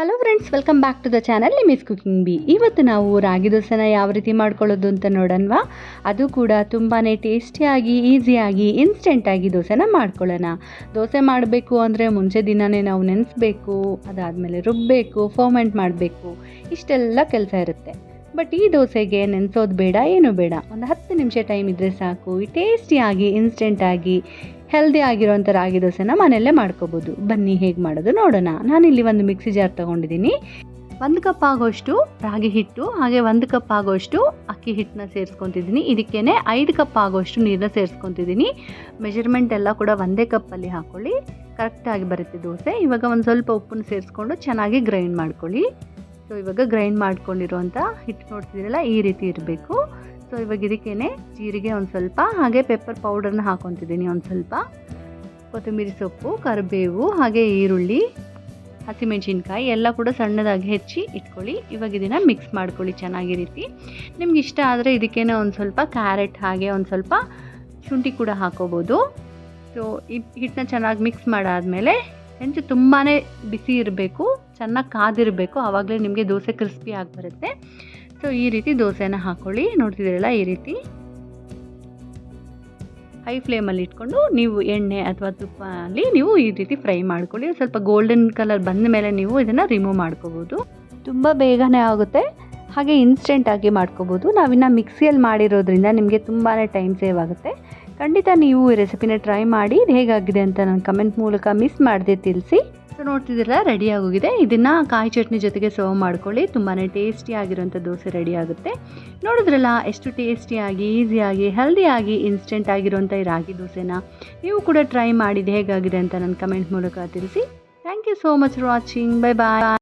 Hello friends welcome back to the channel miss cooking B ಇವತ್ತು ನಾವು ರಾಗಿ ದೋಸೆನ ಯಾವ ರೀತಿ ಮಾಡ್ಕೊಳ್ಳೋದು ಅಂತ ನೋಡೋಣವಾ? ಅದು ಕೂಡ ತುಂಬಾ ಟೇಸ್ಟಿಯಾಗಿ, ಈಸಿಯಾಗಿ ಇನ್ಸ್ಟೆಂಟಾಗಿ ದೋಸೆನ ಮಾಡ್ಕೊಳ್ಳೋಣ. ದೋಸೆ ಮಾಡಬೇಕು ಅಂದರೆ ಮುಂಚೆ ದಿನವೇ ನಾವು ನೆನೆಸ್ಬೇಕು, ಅದಾದಮೇಲೆ ರುಬ್ಬಬೇಕು ಫರ್ಮೆಂಟ್ ಮಾಡಬೇಕು. ಇಷ್ಟೆಲ್ಲ ಕೆಲಸ ಇರುತ್ತೆ. ಬಟ್ ಈ ದೋಸೆಗೆ ನೆನೆಸೋದು ಬೇಡ, ಏನು ಬೇಡ. ಒಂದು ಹತ್ತು ನಿಮಿಷ ಟೈಮ್ ಇದ್ದರೆ ಸಾಕು. ಟೇಸ್ಟಿಯಾಗಿ ಇನ್ಸ್ಟೆಂಟಾಗಿ ಹೆಲ್ದಿ ಆಗಿರೋಂಥ ರಾಗಿ ದೋಸೆನ ಮನೆಯಲ್ಲೇ ಮಾಡ್ಕೋಬೋದು. ಬನ್ನಿ, ಹೇಗೆ ಮಾಡೋದು ನೋಡೋಣ. ನಾನಿಲ್ಲಿ ಒಂದು ಮಿಕ್ಸಿ ಜಾರ್ ತೊಗೊಂಡಿದ್ದೀನಿ. ಒಂದು ಕಪ್ ಆಗೋಷ್ಟು ರಾಗಿ ಹಿಟ್ಟು, ಹಾಗೆ ಒಂದು ಕಪ್ ಆಗೋಷ್ಟು ಅಕ್ಕಿ ಹಿಟ್ಟನ್ನ ಸೇರಿಸ್ಕೊತಿದ್ದೀನಿ. ಇದಕ್ಕೇ ಐದು ಕಪ್ ಆಗೋಷ್ಟು ನೀರನ್ನ ಸೇರಿಸ್ಕೊತಿದ್ದೀನಿ. ಮೆಜರ್ಮೆಂಟ್ ಎಲ್ಲ ಕೂಡ ಒಂದೇ ಕಪ್ಪಲ್ಲಿ ಹಾಕ್ಕೊಳ್ಳಿ ಕರೆಕ್ಟಾಗಿ ಬರುತ್ತೆ ದೋಸೆ. ಇವಾಗ ಒಂದು ಸ್ವಲ್ಪ ಉಪ್ಪನ್ನು ಸೇರಿಸ್ಕೊಂಡು ಚೆನ್ನಾಗಿ ಗ್ರೈಂಡ್ ಮಾಡ್ಕೊಳ್ಳಿ. ಸೊ ಇವಾಗ ಗ್ರೈಂಡ್ ಮಾಡ್ಕೊಂಡಿರುವಂಥ ಹಿಟ್ಟು ನೋಡ್ತಿದ್ದೀರಲ್ಲ, ಈ ರೀತಿ ಇರಬೇಕು. ಸೊ, ಇವಾಗ ಇದಕ್ಕೇನೆ ಜೀರಿಗೆ ಒಂದು ಸ್ವಲ್ಪ, ಹಾಗೆ ಪೆಪ್ಪರ್ ಪೌಡರ್ನ ಹಾಕೊತಿದ್ದೀನಿ ಒಂದು ಸ್ವಲ್ಪ. ಕೊತ್ತಂಬರಿ ಸೊಪ್ಪು, ಕರಿಬೇವು, ಹಾಗೆ ಈರುಳ್ಳಿ, ಹಸಿಮೆಣಸಿನ್ಕಾಯಿ ಎಲ್ಲ ಕೂಡ ಸಣ್ಣದಾಗಿ ಹೆಚ್ಚಿ ಇಟ್ಕೊಳ್ಳಿ. ಇವಾಗ ಇದನ್ನು ಮಿಕ್ಸ್ ಮಾಡ್ಕೊಳ್ಳಿ ಚೆನ್ನಾಗಿ ರೀತಿ. ನಿಮ್ಗೆ ಇಷ್ಟ ಆದರೆ ಇದಕ್ಕೇನೆ ಒಂದು ಸ್ವಲ್ಪ ಕ್ಯಾರೆಟ್ ಹಾಗೆ ಒಂದು ಸ್ವಲ್ಪ ಶುಂಠಿ ಕೂಡ ಹಾಕೋಬೋದು. ಸೊ ಹಿಟ್ಟನ್ನ ಚೆನ್ನಾಗಿ ಮಿಕ್ಸ್ ಮಾಡಾದಮೇಲೆ ಹೆಂಚು ತುಂಬಾ ಬಿಸಿ ಇರಬೇಕು, ಚೆನ್ನಾಗಿ ಕಾದಿರಬೇಕು ಆವಾಗಲೇ ನಿಮಗೆ ದೋಸೆ ಕ್ರಿಸ್ಪಿ ಆಗಿ ಬರುತ್ತೆ. ಸೊ ಈ ರೀತಿ ದೋಸೆನ ಹಾಕ್ಕೊಳ್ಳಿ ನೋಡ್ತಿದ್ದೀರಲ್ಲ, ಈ ರೀತಿ. ಹೈ ಫ್ಲೇಮಲ್ಲಿ ಇಟ್ಕೊಂಡು ನೀವು ಎಣ್ಣೆ ಅಥವಾ ತುಪ್ಪ ಅಲ್ಲಿ ನೀವು ಈ ರೀತಿ ಫ್ರೈ ಮಾಡ್ಕೊಳ್ಳಿ. ಸ್ವಲ್ಪ ಗೋಲ್ಡನ್ ಕಲರ್ ಬಂದ ಮೇಲೆ ನೀವು ಇದನ್ನು ರಿಮೂವ್ ಮಾಡ್ಕೋಬೋದು. ತುಂಬ ಬೇಗನೆ ಆಗುತ್ತೆ. ಹಾಗೆ ಇನ್ಸ್ಟೆಂಟಾಗಿ ಮಾಡ್ಕೋಬೋದು. ನಾವಿನ್ನು ಮಿಕ್ಸಿಯಲ್ಲಿ ಮಾಡಿರೋದ್ರಿಂದ ನಿಮಗೆ ತುಂಬಾ ಟೈಮ್ ಸೇವ್ ಆಗುತ್ತೆ. ಖಂಡಿತ ನೀವು ಈ ರೆಸಿಪಿನ ಟ್ರೈ ಮಾಡಿ, ಹೇಗಾಗಿದೆ ಅಂತ ನಾನು ಕಮೆಂಟ್ ಮೂಲಕ ಮಿಸ್ ಮಾಡದೆ ತಿಳಿಸಿ. ಸೊ ನೋಡ್ತಿದ್ದೀರಲ್ಲ ರೆಡಿ ಆಗೋಗಿದೆ. ಇದನ್ನು ಕಾಯಿ ಚಟ್ನಿ ಜೊತೆಗೆ ಸರ್ವ್ ಮಾಡ್ಕೊಳ್ಳಿ. ತುಂಬಾ ಟೇಸ್ಟಿ ಆಗಿರೋಂಥ ದೋಸೆ ರೆಡಿ ಆಗುತ್ತೆ. ನೋಡಿದ್ರಲ್ಲ, ಎಷ್ಟು ಟೇಸ್ಟಿಯಾಗಿ ಈಸಿಯಾಗಿ ಹೆಲ್ದಿಯಾಗಿ ಇನ್ಸ್ಟೆಂಟ್ ಆಗಿರುವಂಥ ಈ ರಾಗಿ ದೋಸೆನ ನೀವು ಕೂಡ ಟ್ರೈ ಮಾಡಿದ್ದು ಹೇಗಾಗಿದೆ ಅಂತ ನನ್ನ ಕಮೆಂಟ್ ಮೂಲಕ ತಿಳಿಸಿ. Thank you so much for watching bye bye